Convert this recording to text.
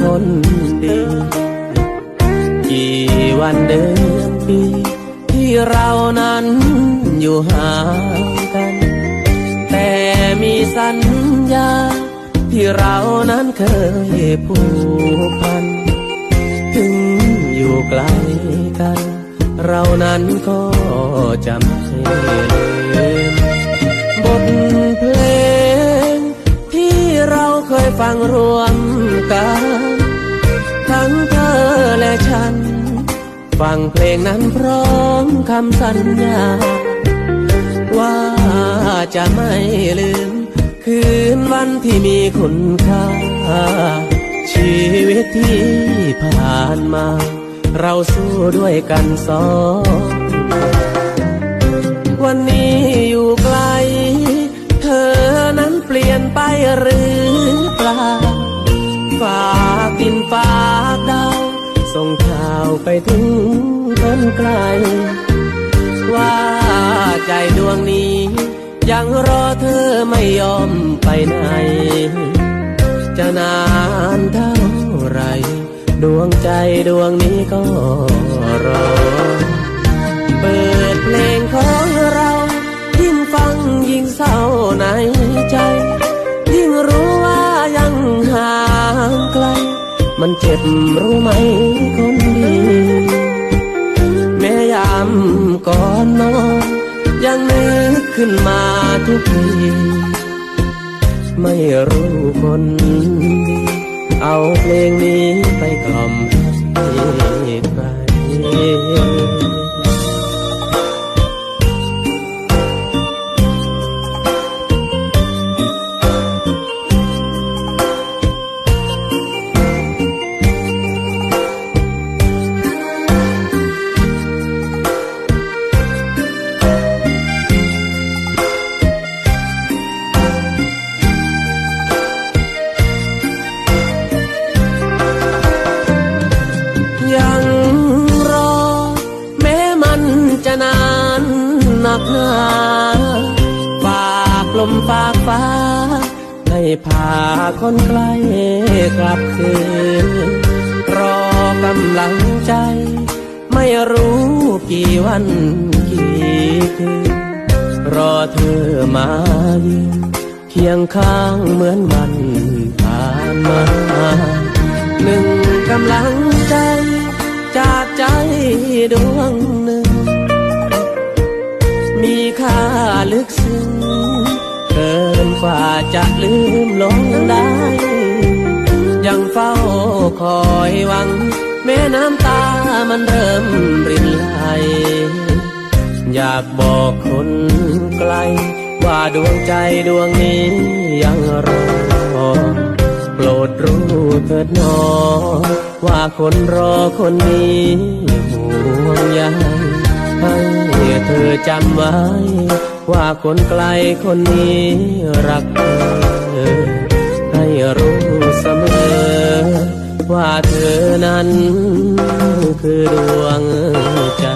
คนดีกี่วันเดือนปีที่เรานั้นอยู่ห่างกัน แต่มีสัญญา ที่เรานั้นเคยผูกพัน ถึงอยู่ไกลกัน เรานั้นก็จะไม่ลืมบทเพลง ที่เราเคยฟังรวม ฉัน ฟังเพลงนั้นพร้อมคำสัญญา ว่าจะไม่ลืม คืนวันที่มีคุณค่า ชีวิตที่ผ่านมา เราสู้ด้วยกันสองวันนี้อยู่ ถึงคนไกล ว่าใจดวงนี้ ยังรอเธอไม่ยอมไปไหน จะนานเท่าไร ดวงใจดวงนี้ก็รอ เปิดเพลงของเรายิ่งฟังยิ่งเศร้าในใจ ยิ่งรู้ว่ายังห่างไกล มันเจ็บรู้ไหมคน ยามก่อนนอนยังนึกขึ้นมาทุกทีไม่รู้คนดีเอาเพลงนี้ไปกล่อมให้ใคร หนักหนาฝากลมฝากฟ้า ให้พาคนใกล้กลับคืน รอกำลังใจ ไม่รู้กี่วันกี่คืน รอเธอมายืนเคียงข้างเหมือนวันผ่านมาหนึ่งกำลังใจ จากใจดวง ลึกซึ้งเกินกว่าจะลืมลงได้ ยังเฝ้าคอยหวัง แม้น้ำตามันเริ่มรินไหลอยากบอกคนไกล ว่าดวงใจดวงนี้ยังรอโปรดรู้เถิดนอ ว่าคนรอคนนี้ห่วงใย ให้เธอจำไว้ ว่าคนไกลคนนี้รักเธอ ให้รู้เสมอ ว่าเธอนั้นคือดวงใจ